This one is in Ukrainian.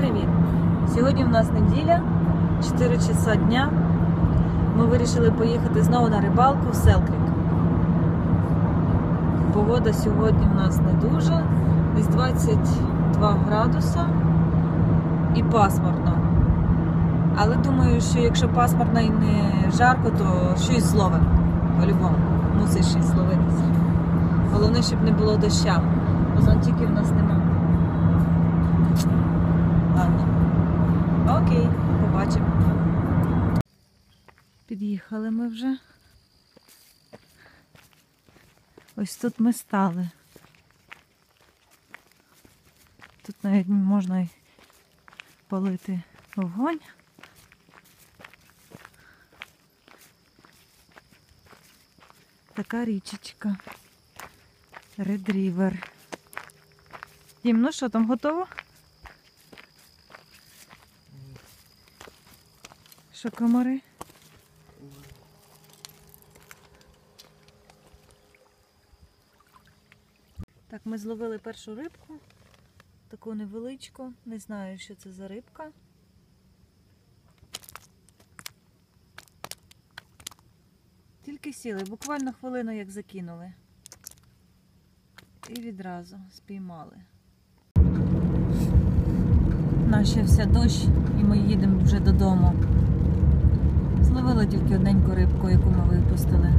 привіт! Сьогодні в нас неділя, 4 часа дня. Ми вирішили поїхати знову на рибалку в Селкрік. Погода сьогодні в нас не дуже, десь 22 градуса і пасмурно. Але думаю, що якщо пасмурно і не жарко, то щось зловимо. По-любому. Мусить щось зловитися. Головне, щоб не було доща. Бо зонтиків в нас нема. Під'їхали ми вже. Ось тут ми стали. Тут навіть можна полити вогонь. Така річечка. River. Дім, ну що там готово? Що комари? Так, ми зловили першу рибку, таку невеличку. Не знаю, що це за рибка. Тільки сіли, буквально хвилину як закинули. І відразу спіймали. Начався дощ і ми їдемо вже додому. Зловила тільки одненьку рибку, яку ми випустили.